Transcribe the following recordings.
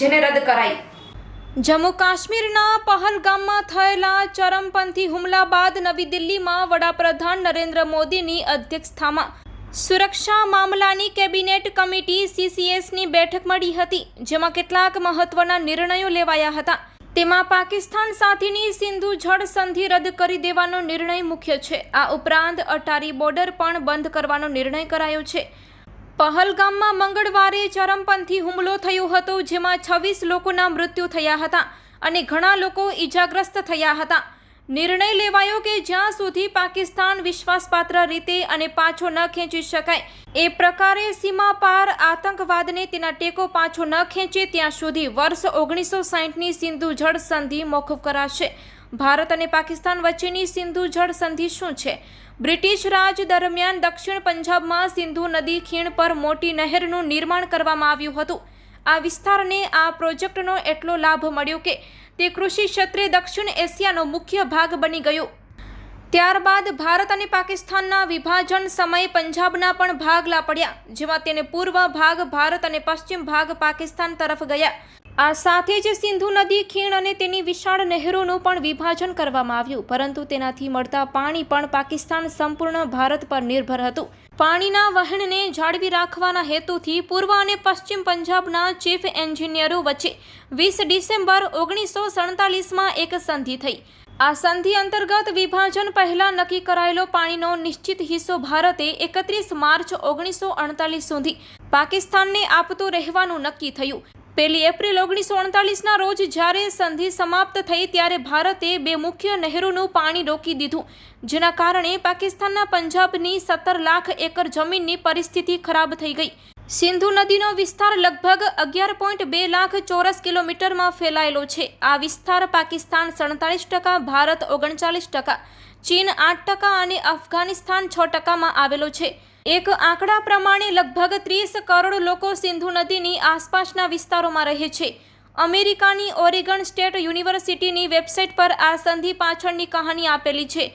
જેને રદ કરાઈ. જમ્મુ કાશ્મીરના પહલગામમાં થયેલા ચરમપંથી હુમલા બાદ નવી દિલ્હીમાં વડાપ્રધાન નરેન્દ્ર મોદીની અધ્યક્ષતામાં સુરક્ષા મામલાની કેબિનેટ કમિટી સીસીએસની બેઠક મળી હતી, જેમાં કેટલાક મહત્વના નિર્ણયો લેવાયા હતા. તેમાં પાકિસ્તાન સાથેની સિંધુ જળ સંધિ રદ કરી દેવાનો નિર્ણય મુખ્ય છે. આ ઉપરાંત અટારી બોર્ડર પણ બંધ કરવાનો નિર્ણય કરાયો છે. પહલગામમાં મંગળવારે ચરમપંથી હુમલો થયો હતો, જેમાં છવ્વીસ લોકોના મૃત્યુ થયા હતા અને ઘણા લોકો ઈજાગ્રસ્ત થયા હતા. નિર્ણય લેવાયો કે જ્યાં સુધી પાકિસ્તાન વિશ્વાસપાત્ર રીતે અને પાછો ન ખેંચી શકાય, એ પ્રકારે સીમા પાર આતંકવાદને તેના ટેકો પાછો ન ખેંચે, ત્યાં સુધી વર્ષ ઓગણીસો સાહીઠની સિંધુ જળ સંધિ મોકૂફ કરાશે. ભારત અને પાકિસ્તાન વચ્ચેની સિંધુ જળ સંધિ શું છે? બ્રિટિશ રાજ દરમિયાન દક્ષિણ પંજાબમાં સિંધુ નદી ખીણ પર મોટી નહેરનું નિર્માણ કરવામાં આવ્યું હતું. આ વિસ્તારને આ પ્રોજેક્ટનો એટલો લાભ મળ્યો કે તે કૃષિ ક્ષેત્રે દક્ષિણ એશિયાનો મુખ્ય ભાગ બની ગયો. ત્યારબાદ ભારત અને પાકિસ્તાનના વિભાજન સમયે પંજાબના પણ ભાગલા પડ્યા જેમાં તેને પૂર્વ ભાગ ભારત અને પશ્ચિમ ભાગ પાકિસ્તાન તરફ ગયા. આ સાથે જ સિંધુ નદી, ખીણ અને તેની વિશાળ નહેરોનું પણ વિભાજન કરવામાં આવ્યું. પરંતુ તેનાથી મળતા પાણી પણ પાકિસ્તાન સંપૂર્ણ ભારત પર નિર્ભર હતું. પાણીના વહેણને જાળવી રાખવાના હેતુથી પૂર્વ અને પશ્ચિમ પંજાબના ચીફ એન્જિનિયરો વચ્ચે વીસ ડિસેમ્બર ઓગણીસો સડતાલીસમાં એક સંધિ થઈ. આ સંધિ અંતર્ગત વિભાજન પહેલા નક્કી કરાયેલો પાણીનો નિશ્ચિત હિસ્સો ભારતે એકત્રીસ માર્ચ ઓગણીસો અડતાલીસ સુધી પાકિસ્તાનને આપતું રહેવાનું નક્કી થયું. પહેલી એપ્રિલ ઓગણીસો અડતાલીસના રોજ જ્યારે સંધિ સમાપ્ત થઈ ત્યારે ભારતે બે મુખ્ય નહેરોનું પાણી રોકી દીધું, જેના કારણે પાકિસ્તાનના પંજાબની સત્તર લાખ એકર જમીનની પરિસ્થિતિ ખરાબ થઈ ગઈ. સિંધુ નદીનો વિસ્તાર લગભગ અગિયાર પોઈન્ટ બે લાખ ચોરસ કિલોમીટરમાં ફેલાયેલો છે. આ વિસ્તાર પાકિસ્તાન સડતાલીસ ટકા, ભારત ઓગણચાલીસ ટકા, ચીન આઠ ટકા અને અફઘાનિસ્તાન છ ટકામાં આવેલો છે. એક આંકડા પ્રમાણે લગભગ ત્રીસ કરોડ લોકો સિંધુ નદીની આસપાસના વિસ્તારોમાં રહે છે. અમેરિકાની ઓરેગન સ્ટેટ યુનિવર્સિટીની વેબસાઇટ પર આ સંધિ પાછળની કહાની આપેલી છે.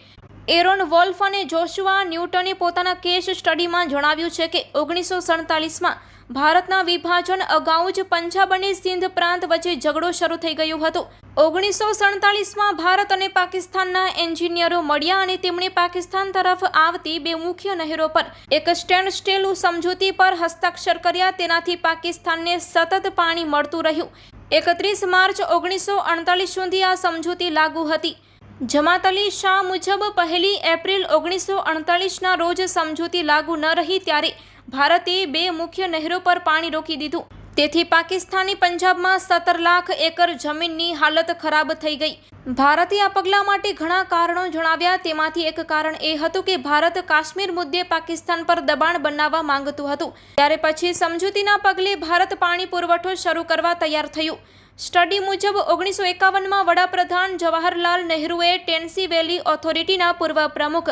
એરોન વોલ્ફ અને જોશુઆ ન્યૂટને પોતાના કેસ સ્ટડીમાં જણાવ્યું છે કે ઓગણીસો સડતાલીસમાં ભારતના વિભાજન અગાઉ જ પંજાબ અને સિંધ પ્રાંત વચ્ચે ઝઘડો શરૂ થઈ ગયો હતો. ઓગણીસો સડતાલીસમાં ભારત અને પાકિસ્તાનના એન્જિનિયરો મળ્યા અને તેમણે પાકિસ્તાન તરફ આવતી બે મુખ્ય નહેરો પર એક સ્ટેન્ડ સ્ટીલ સમજૂતી પર હસ્તાક્ષર કર્યા. તેનાથી પાકિસ્તાનને સતત પાણી મળતું રહ્યું. એકત્રીસ માર્ચ ઓગણીસો અડતાલીસ સુધી આ સમજૂતી લાગુ હતી. જમાત અલી શાહ મુજબ પહેલી એપ્રિલ ઓગણીસો અડતાલીસના રોજ સમજૂતી લાગુ ન રહી ત્યારે ભારતે બે મુખ્ય નહેરો પર પાણી રોકી દીધું. તેથી પાકિસ્તાની પંજાબમાં સત્તર લાખ એકર જમીનની હાલત ખરાબ થઈ ગઈ. ભારતે આ પગલાં માટે ઘણા કારણો જણાવ્યા. તેમાંથી એક કારણ એ હતું કે ભારત કાશ્મીર મુદ્દે પાકિસ્તાન પર દબાણ બનાવવા માંગતું હતું. ત્યારે પછી સમજૂતીના પગલે ભારત પાણી પુરવઠો શરૂ કરવા તૈયાર થયું. સ્ટડી મુજબ ઓગણીસો એકાવનમાં વડાપ્રધાન જવાહરલાલ નહેરુએ ટેન્સી વેલી ઓથોરિટીના પૂર્વ પ્રમુખ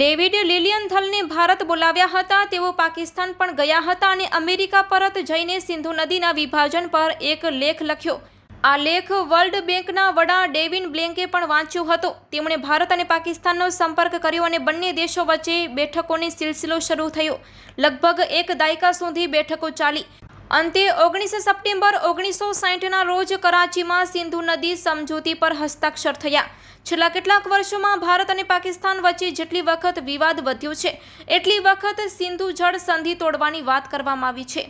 ડેવિડ લિલિયનથલને ભારત બોલાવ્યા હતા. તેઓ પાકિસ્તાન પણ ગયા હતા અને અમેરિકા પરત જઈને સિંધુ નદીના વિભાજન પર એક લેખ લખ્યો. આ લેખ વર્લ્ડ બેંકના વડા ડેવિન બ્લેન્કે પણ વાંચ્યો હતો. તેમણે ભારત અને પાકિસ્તાનનો સંપર્ક કર્યો અને બંને દેશો વચ્ચે બેઠકોની સિલસિલો શરૂ થયો. લગભગ એક દાયકા સુધી બેઠકો ચાલી. અંતે ઓગણીસ સપ્ટેમ્બર ઓગણીસો સાહીઠના રોજ કરાચીમાં સિંધુ નદી સમજૂતી પર હસ્તાક્ષર થયા. છેલ્લા કેટલાક વર્ષોમાં ભારત અને પાકિસ્તાન વચ્ચે જેટલી વખત વિવાદ વધ્યો છે, એટલી વખત સિંધુ જળ સંધિ તોડવાની વાત કરવામાં આવી છે.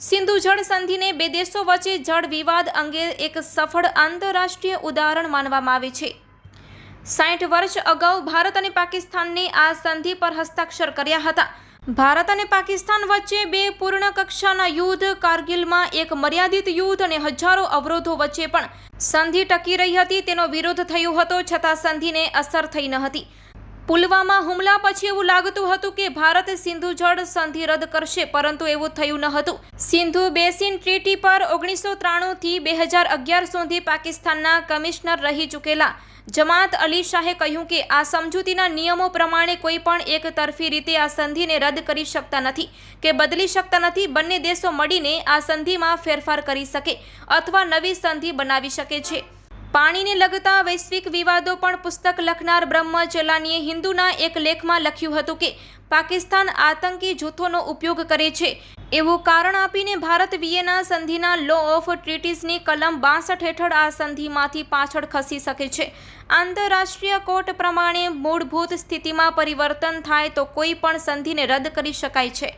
સિંધુ જળ સંધિને બે દેશો વચ્ચે જળ વિવાદ અંગે એક સફળ આંતરરાષ્ટ્રીય ઉદાહરણ માનવામાં આવે છે. સાઠ વર્ષ અગાઉ ભારત અને પાકિસ્તાનને આ સંધિ પર હસ્તાક્ષર કર્યા હતા. ભારત અને પાકિસ્તાન વચ્ચે બે પૂર્ણ કક્ષાના યુદ્ધ કારગિલમાં એક મર્યાદિત યુદ્ધ અને હજારો અવરોધો વચ્ચે પણ સંધિ ટકી રહી હતી. તેનો વિરોધ થયો હતો છતાં સંધિને અસર થઈ ન હતી. પુલવામા હુમલા પછી એવું લાગતું હતું કે ભારત સિંધુ જળ સંધિ રદ કરશે, પરંતુ એવું થયું ન હતું. સિંધુ બેસિન ટ્રીટી પર ઓગણીસો ત્રાણુંથી બે હજાર અગિયાર સુધી પાકિસ્તાનના કમિશનર રહી ચૂકેલા. જમાત અલી શાહે કહ્યું કે આ સમજૂતીના નિયમો પ્રમાણે કોઈ પણ એક તરફી રીતે આ સંધિને રદ કરી શકતા નથી કે બદલી શકતા નથી, બંને દેશો મળીને આ સંધિમાં ફેરફાર કરી શકે અથવા નવી સંધિ બનાવી શકે છે. પાણીને લગતા વૈશ્વિક વિવાદો પણ પુસ્તક લખનાર બ્રહ્મ ચેલાનીએ હિન્દુના એક લેખમાં લખ્યું હતું કે, પાકિસ્તાન આતંકી જૂથોનો ઉપયોગ કરે છે. એવું કારણ આપીને ભારત વિયેના સંધિના લો ઓફ ટ્રીટીઝની કલમ બાસઠ હેઠળ આ સંધિમાંથી પાછળ ખસી શકે છે. આંતરરાષ્ટ્રીય કોર્ટ પ્રમાણે મૂળભૂત સ્થિતિમાં પરિવર્તન થાય તો કોઈ પણ સંધિને રદ કરી શકાય છે.